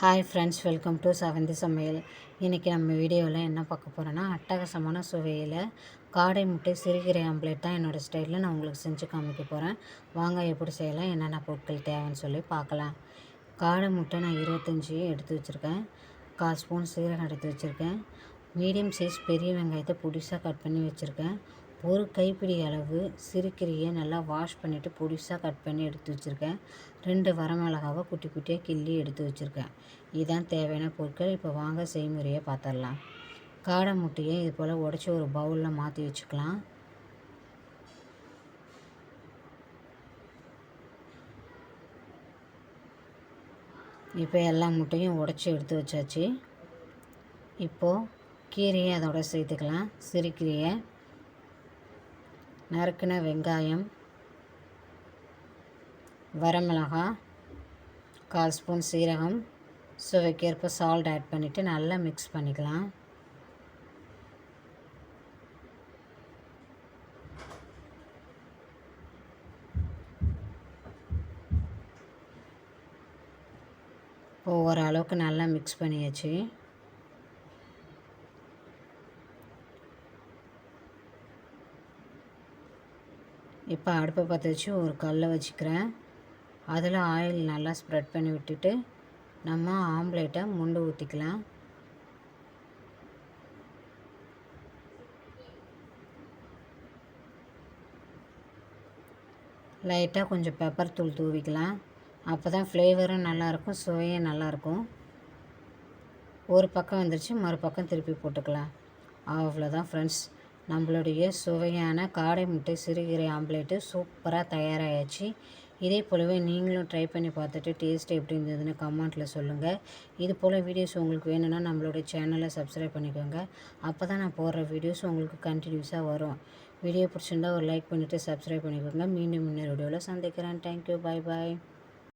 Hi friends welcome to செவந்தி சமையல் இன்றைக்கி நம்ம வீடியோவில் என்ன பார்க்க போகிறோன்னா அட்டகாசமான சுவையில் காடை முட்டை சிறுகீரை ஆம்லேட் தான் என்னோடய ஸ்டைலில் நான் உங்களுக்கு செஞ்சு காமிக்க போகிறேன் வாங்க எப்படி செய்யலாம் என்னென்ன பொருட்கள் தேவைன்னு சொல்லி பார்க்கலாம். காடை முட்டை நான் இருபத்தஞ்சி எடுத்து வச்சுருக்கேன். கால் ஸ்பூன் சீரகம் எடுத்து வச்சுருக்கேன். மீடியம் சைஸ் பெரிய வெங்காயத்தை புதுசாக கட் பண்ணி வச்சுருக்கேன். ஒரு கைப்பிடி அளவு சிறுக்கீரையை நல்லா வாஷ் பண்ணிவிட்டு பொடிசாக கட் பண்ணி எடுத்து வச்சுருக்கேன். ரெண்டு வரமிளகாவை குட்டி குட்டியாக கிள்ளி எடுத்து வச்சுருக்கேன். இதுதான் தேவையான பொருட்கள். இப்போ வாங்க செய்முறையை பார்த்துடலாம் காடை முட்டையை இது போல் உடச்சி ஒரு பவுலில் மாற்றி வச்சுக்கலாம். இப்போ எல்லா முட்டையும் உடச்சி எடுத்து வச்சாச்சு. இப்போது கீரையை அதோட சேர்த்துக்கலாம். சிறுக்கீரையை நறுக்கின வெங்காயம் வரமிளகாய் கால் ஸ்பூன் சீரகம் சுவைக்கேற்ப சால்ட் ஆட் பண்ணிவிட்டு நல்லா மிக்ஸ் பண்ணிக்கலாம். இப்போ ஓரளவுக்கு நல்லா மிக்ஸ் பண்ணியாச்சு. இப்போ அடுப்பை பற்ற வச்சு ஒரு கல்லை வச்சுக்கிறேன். அதில் ஆயில் நல்லா ஸ்ப்ரெட் பண்ணி விட்டுட்டு நம்ம ஆம்லேட்டை முண்டு ஊற்றிக்கலாம் லைட்டாக கொஞ்சம் பெப்பர் தூள் தூவிக்கலாம். அப்போ தான் ஃப்ளேவரும் நல்லாயிருக்கும் சுவையும் நல்லாயிருக்கும். ஒரு பக்கம் வந்துருச்சு மறுபக்கம் திருப்பி போட்டுக்கலாம். அவ்வளோதான் ஃப்ரெண்ட்ஸ் நம்மளுடைய சுவையான காடை முட்டை சிறுகீரை ஆம்லேட்டு சூப்பராக தயாராகிடுச்சு இதே போலவே நீங்களும் ட்ரை பண்ணி பார்த்துட்டு டேஸ்ட் எப்படி இருந்ததுன்னு கமெண்ட்டில் சொல்லுங்கள் இது போல் வீடியோஸ் உங்களுக்கு வேணும்னா நம்மளுடைய சேனலை சப்ஸ்கிரைப் பண்ணிக்கோங்க. அப்போ தான் நான் போடுற வீடியோஸ் உங்களுக்கு கண்டினியூஸாக வரும். வீடியோ பிடிச்சிருந்தா ஒரு லைக் பண்ணிவிட்டு சப்ஸ்கிரைப் பண்ணிக்கோங்க. மீண்டும் இன்னொரு வீடியோவில் சந்திக்கிறேன். தேங்க்யூ பாய் பாய்